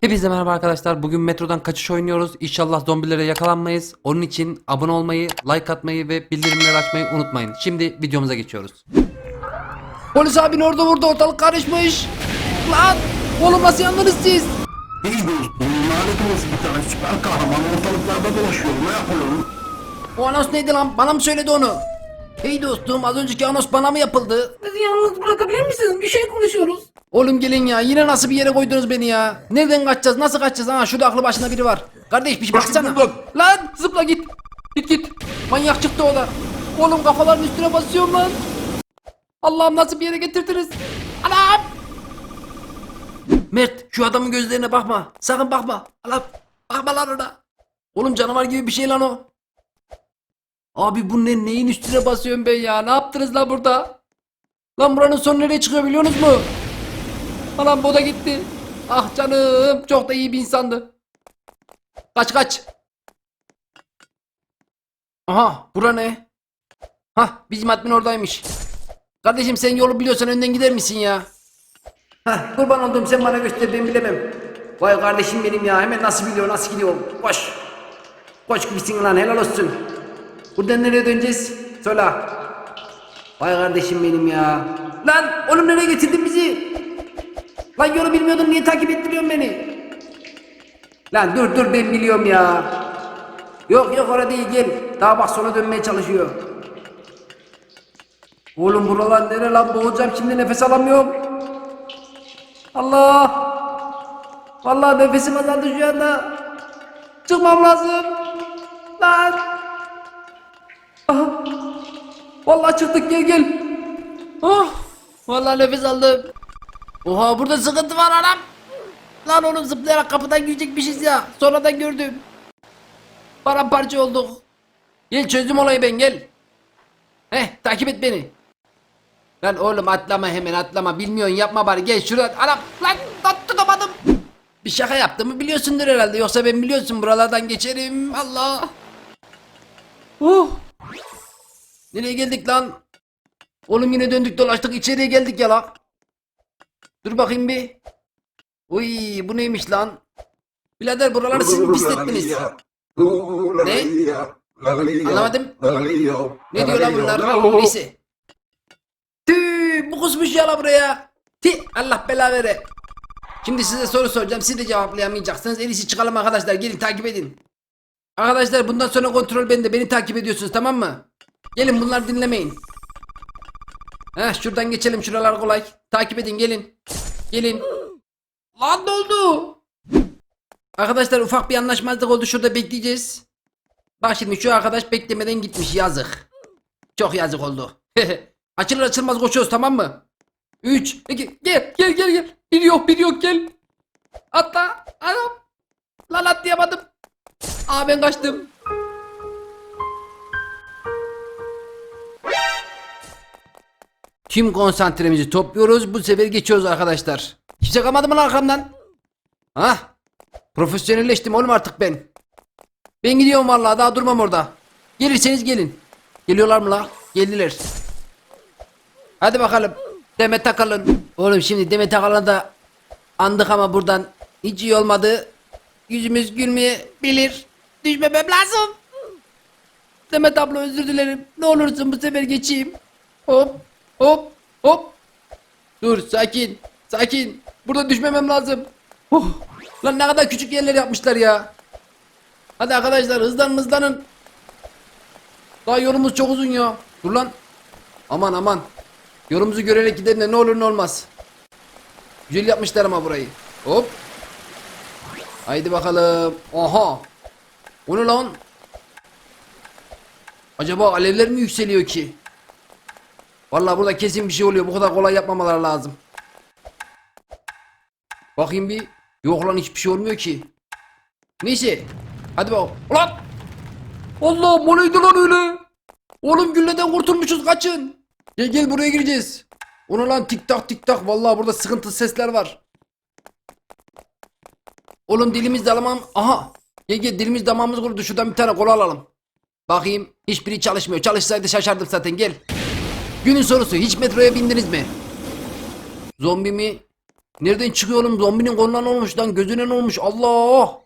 Hepinize merhaba arkadaşlar. Bugün metrodan kaçış oynuyoruz. İnşallah zombilere yakalanmayız. Onun için abone olmayı, like atmayı ve bildirimleri açmayı unutmayın. Şimdi videomuza geçiyoruz. Polis abin orada burada ortalık karışmış. Lan oğlum nasıl yandınız siz? Hey dostum, lanet olası bir tane süper kahraman ortalıklarda dolaşıyor. Ne yapalım? O anons neydi lan? Bana mı söyledi onu? Hey dostum az önceki anons bana mı yapıldı? Bizi yalnız bırakabilir misiniz? Bir şey konuşuyoruz. Oğlum gelin ya yine nasıl bir yere koydunuz beni ya? Nereden kaçacağız nasıl kaçacağız? Ha şurada aklı başında biri var. Kardeş bir şey baksana. Bak. Lan zıpla git. Git git. Manyak çıktı o da. Oğlum kafaların üstüne basıyorum lan. Allah'ım nasıl bir yere getirdiniz? Anam. Mert şu adamın gözlerine bakma. Sakın bakma. Allah'ım bakma lan ona. Oğlum canavar gibi bir şey lan o. Abi bu ne neyin üstüne basıyorum ben ya? Ne yaptınız lan burada? Lan buranın sonu nereye çıkıyor biliyorsunuz mu? Anam bu da gitti. Ah canım çok da iyi bir insandı. Kaç kaç. Aha bura ne? Hah bizim admin oradaymış. Kardeşim sen yolu biliyorsan önden gider misin ya? Hah kurban oldum sen bana göster ben bilemem. Vay kardeşim benim ya hemen nasıl biliyor nasıl gidiyor. Koş. Koş gibisin lan helal olsun. Buradan nereye döneceğiz? Söyle. Vay kardeşim benim ya. Lan oğlum nereye getirdin bizi? Lan yolu bilmiyordun niye takip ettiriyorsun beni? Lan dur dur ben biliyorum ya. Yok yok orada değil gel. Daha bak sola dönmeye çalışıyor. Oğlum buralar nere lan boğulacağım şimdi nefes alamıyorum. Allah. Vallahi nefesim azaldı şu anda. Çıkmam lazım. Lan. Aha. Vallahi çıktık gel gel. Oh. Vallahi nefes aldım. Oha burada sıkıntı var anam. Lan oğlum zıplayarak kapıdan girecekmişiz ya. Sonradan gördüm. Paramparça olduk. Gel çözdüm olayı ben gel. Heh takip et beni. Lan oğlum atlama hemen atlama. Bilmiyorsun yapma bari gel şuradan. Anam lan, lan tutamadım. Bir şaka yaptığımı biliyorsundur herhalde. Yoksa ben biliyorsun buralardan geçerim. Allah. Oh. Nereye geldik lan? Oğlum yine döndük dolaştık içeriye geldik ya la. Dur bakayım bir. Uy bu neymiş lan? Birader buraları siz mi pislettiniz? Ne? Anlamadım. Ne diyor lan bunlar? Neyse. Tüh bu kusmuş ya la buraya. Ti Allah bela vere. Şimdi size soru soracağım. Siz de cevaplayamayacaksınız. En iyisi çıkalım arkadaşlar. Gelin takip edin. Arkadaşlar bundan sonra kontrol bende. Beni takip ediyorsunuz tamam mı? Gelin bunları dinlemeyin. Heh şuradan geçelim. Şuralar kolay. Takip edin gelin. Gelin. Lan ne oldu? Arkadaşlar ufak bir anlaşmazlık oldu. Şurada bekleyeceğiz. Bak şimdi şu arkadaş beklemeden gitmiş. Yazık. Çok yazık oldu. Açılır açılmaz koşuyoruz tamam mı? 3 2 gel gel gel gel. Bir yok bir yok gel. Atla. Adam. Lan atlayamadım. Aa ben kaçtım. Tüm konsantremizi topluyoruz. Bu sefer geçiyoruz arkadaşlar. Kimse kalmadı mı lan arkamdan? Hah. Profesyonelleştim oğlum artık ben. Ben gidiyorum vallahi daha durmam orada. Gelirseniz gelin. Geliyorlar mı la? Geldiler. Hadi bakalım. Demet Akalın. Oğlum şimdi Demet Akalın'ı da andık ama buradan hiç iyi olmadı. Yüzümüz gülmeye bilir. Düşmemem lazım. Demet abla özür dilerim. Ne olursun bu sefer geçeyim. Hop hop hop. Dur sakin sakin. Burada düşmemem lazım. Oh. Lan ne kadar küçük yerler yapmışlar ya. Hadi arkadaşlar hızlanın hızlanın. Daha yolumuz çok uzun ya. Dur lan. Aman aman. Yolumuzu görerek gidelim de ne olur ne olmaz. Güzel yapmışlar ama burayı. Hop. Haydi bakalım. Aha. O ne lan? Acaba alevler mi yükseliyor ki? Vallahi burada kesin bir şey oluyor. Bu kadar kolay yapmamaları lazım. Bakayım bir. Yok lan hiçbir şey olmuyor ki. Neyse. Hadi bakalım. Ulan! Allah bu neydi lan öyle? Oğlum gülleden kurtulmuşuz kaçın. Gel gel buraya gireceğiz. Onu lan tik tak tik tak. Vallahi burada sıkıntı sesler var. Oğlum dilimiz damağım. Aha. Gel gel dilimiz damağımız kurudu. Şuradan bir tane kola alalım. Bakayım. Hiçbiri çalışmıyor. Çalışsaydı şaşardım zaten gel. Günün sorusu hiç metroya bindiniz mi? Zombi mi? Nereden çıkıyor oğlum? Zombinin koluna ne olmuş lan? Gözüne ne olmuş? Allah!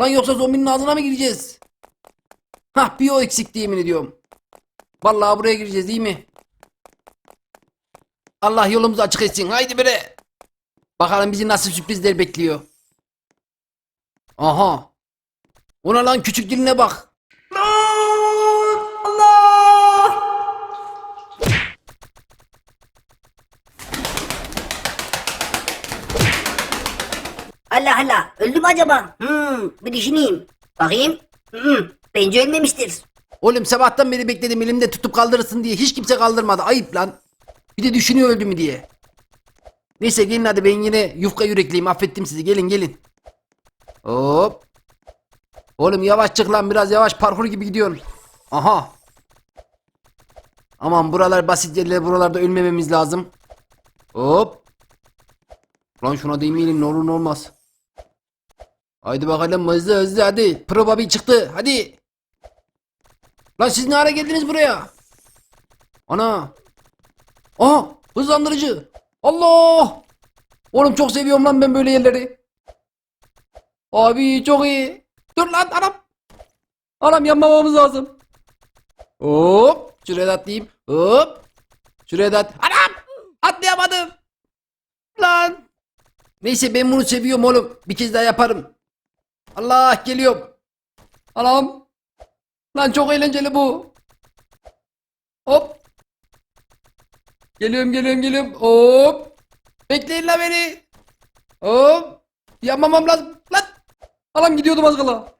Lan yoksa zombinin ağzına mı gireceğiz? Hah bir o eksikti yemin ediyorum. Vallahi buraya gireceğiz değil mi? Allah yolumuzu açık etsin. Haydi bre. Bakalım bizi nasıl sürprizler bekliyor. Aha. Ona lan küçük diline bak. Allah Allah öldü mü acaba? Hmm, bir düşüneyim. Bakayım. Hmm, bence ölmemiştir. Oğlum sabahtan beri bekledim elimde tutup kaldırırsın diye hiç kimse kaldırmadı. Ayıp lan. Bir de düşünüyor öldü mü diye. Neyse gelin hadi ben yine yufka yürekliyim affettim sizi gelin gelin. Hop. Oğlum yavaş çık lan biraz yavaş parkur gibi gidiyorsun. Aha. Aman buralar basit yerler buralarda ölmememiz lazım. Hop. Lan şuna değmeyelim ne olur ne olmaz. Haydi bakalım hızlı hızlı hadi. Proba bir çıktı hadi. Lan siz ne ara geldiniz buraya? Ana. Aha hızlandırıcı. Allah. Oğlum çok seviyorum lan ben böyle yerleri. Abi çok iyi. Dur lan anam. Anam yanmamamız lazım. Hop. Şuraya da atlayayım. Hop. Şuraya da at. Anam. Atlayamadım. Lan. Neyse ben bunu seviyorum oğlum. Bir kez daha yaparım. Allah geliyorum. Anam. Lan çok eğlenceli bu. Hop. Geliyorum geliyorum geliyorum. Hop. Bekleyin la beni. Hop. Yapmamam lazım. Lan. Anam gidiyordum az kala.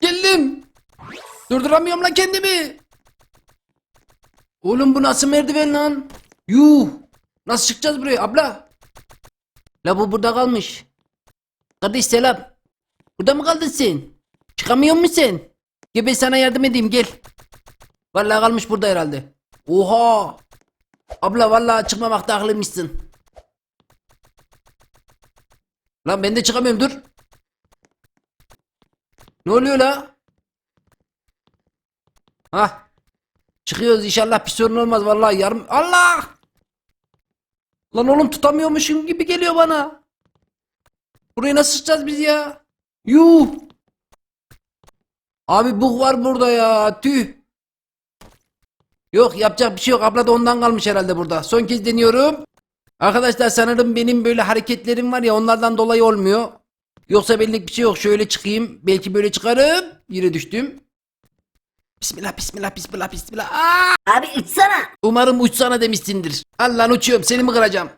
Geldim. Durduramıyorum lan kendimi. Oğlum bu nasıl merdiven lan? Yuh. Nasıl çıkacağız buraya abla? La bu burada kalmış. Kardeş selam. Burada mı kaldın sen? Çıkamıyor musun sen? Gel ben sana yardım edeyim gel. Vallahi kalmış burada herhalde. Oha. Abla vallahi çıkmamakta haklıymışsın. Lan ben de çıkamıyorum dur. Ne oluyor la? Hah. Çıkıyoruz inşallah bir sorun olmaz vallahi yarım. Allah! Lan oğlum tutamıyormuşum gibi geliyor bana. Buraya nasıl çıkacağız biz ya? Yuh! Abi bug var burada ya. Tüh. Yok yapacak bir şey yok. Abla da ondan kalmış herhalde burada. Son kez deniyorum. Arkadaşlar sanırım benim böyle hareketlerim var ya onlardan dolayı olmuyor. Yoksa belli bir şey yok. Şöyle çıkayım. Belki böyle çıkarım. Yere düştüm. Bismillah bismillah bismillah bismillah. Aa! Abi uçsana. Umarım uçsana demişsindir. Allah uçuyorum seni mi kıracağım?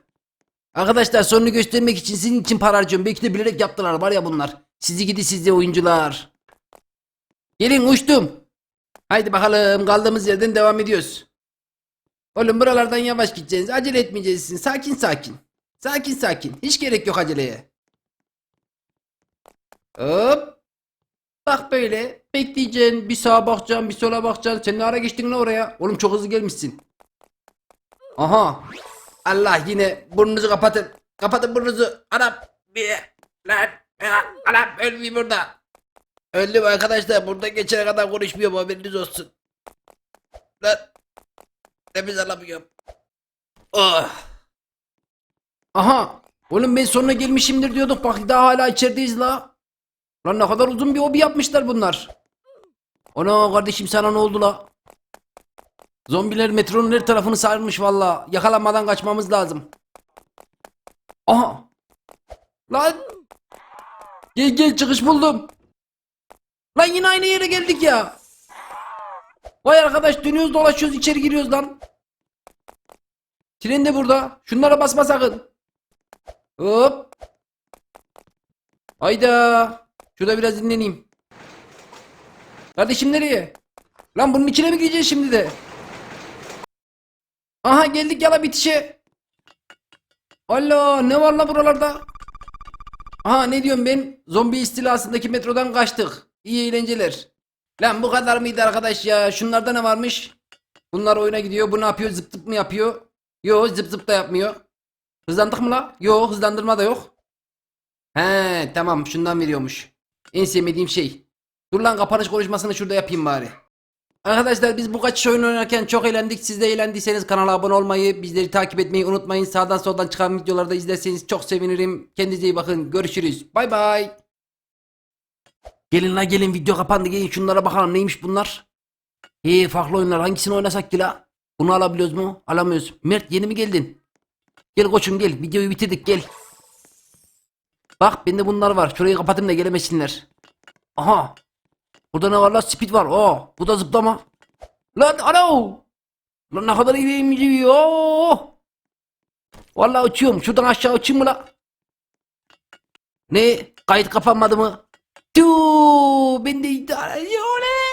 Arkadaşlar sonunu göstermek için sizin için para harcıyorum. Belki de bilerek yaptılar var ya bunlar. Sizi gidi sizde oyuncular. Gelin uçtum. Haydi bakalım kaldığımız yerden devam ediyoruz. Oğlum buralardan yavaş gideceğiz. Acele etmeyeceksin. Sakin sakin. Sakin sakin. Hiç gerek yok aceleye. Hop. Bak böyle. Bekleyeceksin. Bir sağa bakacaksın. Bir sola bakacaksın. Sen ne ara geçtin lan oraya? Oğlum çok hızlı gelmişsin. Aha. Allah yine burnunuzu kapatın. Kapatın burnunuzu. Anam. Bir. Lan. Ya, Anam ölmeyeyim burada. Öldüm arkadaşlar. Burada geçene kadar konuşmuyorum haberiniz olsun. Lan. Nefes alamıyorum. Oh. Aha. Oğlum ben sonuna gelmişimdir diyorduk. Bak daha hala içerideyiz la. Lan ne kadar uzun bir hobi yapmışlar bunlar. Ana kardeşim sana ne oldu la? Zombiler metronun her tarafını sarmış valla. Yakalanmadan kaçmamız lazım. Aha. Lan. Gel gel çıkış buldum. Lan yine aynı yere geldik ya. Vay arkadaş dönüyoruz dolaşıyoruz içeri giriyoruz lan. Tren de burada. Şunlara basma sakın. Hop. Hayda. Şurada biraz dinleneyim. Kardeşim nereye? Lan bunun içine mi gireceğiz şimdi de? Aha geldik yala bitişe. Allah ne var la buralarda? Aha ne diyorum ben? Zombi istilasındaki metrodan kaçtık. İyi eğlenceler. Lan bu kadar mıydı arkadaş ya? Şunlarda ne varmış? Bunlar oyuna gidiyor. Bu ne yapıyor? Zıp zıp mı yapıyor? Yo zıp zıp da yapmıyor. Hızlandık mı la? Yo hızlandırma da yok. He tamam şundan veriyormuş. En sevmediğim şey. Dur lan kapanış konuşmasını şurada yapayım bari. Arkadaşlar biz bu kaçış oyunu oynarken çok eğlendik. Siz de eğlendiyseniz kanala abone olmayı, bizleri takip etmeyi unutmayın. Sağdan soldan çıkan videoları da izlerseniz çok sevinirim. Kendinize iyi bakın. Görüşürüz. Bay bay. Gelin la gelin video kapandı. Gelin şunlara bakalım neymiş bunlar. İyi farklı oyunlar hangisini oynasak ki la? Bunu alabiliyoruz mu? Alamıyoruz. Mert yeni mi geldin? Gel koçum gel. Videoyu bitirdik gel. Bak bende bunlar var. Şurayı kapatayım da gelemesinler. Aha. Burada ne var la? Speed var. Oo. Bu da zıplama. Lan alo. Lan ne kadar iyiyim yo. Vallahi uçuyorum. Şuradan aşağı uçayım mı la? Ne? Kayıt kapanmadı mı? Tüuu. Ben de ediyorum.